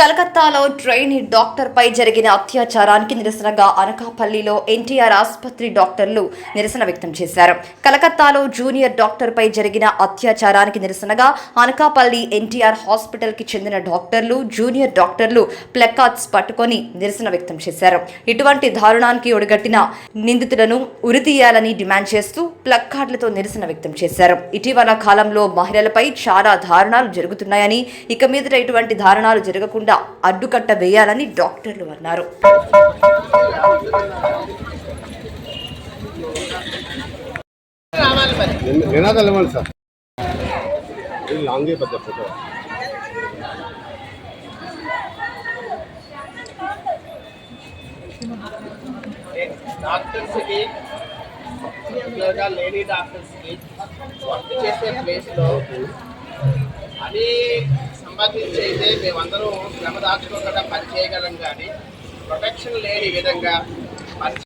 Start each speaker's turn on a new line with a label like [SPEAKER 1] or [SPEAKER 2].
[SPEAKER 1] కలకత్తాలో ట్రైనీ డాక్టర్పై జరిగిన అత్యాచారానికి నిరసనగా అనకాపల్లిలో ఎన్టీఆర్ ఆసుపత్రి డాక్టర్లు నిరసన వ్యక్తం చేశారు. కలకత్తాలో జూనియర్ డాక్టర్పై జరిగిన అత్యాచారానికి నిరసనగా అనకాపల్లి ఎన్టీఆర్ హాస్పిటల్కి చెందిన డాక్టర్లు జూనియర్ డాక్టర్లు ప్లకార్డ్స్ పట్టుకొని నిరసన వ్యక్తం చేశారు. ఇటువంటి దారుణానికి ఒడిగట్టిన నిందితులను ఉరితీయాలని డిమాండ్ చేస్తూ ప్లక్కార్డులతో నిరసన వ్యక్తం చేశారు. ఇటీవల కాలంలో మహిళలపై చాలా దారుణాలు జరుగుతున్నాయని ఇక మీదట ఇటువంటి దారుణాలు జరగకుండా అడ్డుకట్ట వేయాలని డాక్టర్లు అన్నారు.
[SPEAKER 2] నినాదాలు ఇవ్వండి సార్ ఇది లాంగ్ పెద్ద ఫోటో
[SPEAKER 3] డాక్టర్స్కి పర్టికులర్గా లేడీ డాక్టర్స్కి వర్క్ చేసే ప్లేస్లో అది సంబంధించి అయితే మేమందరం శ్రమ దాచుకోకుండా పని చేయగలం కానీ ప్రొటెక్షన్ లేని విధంగా పని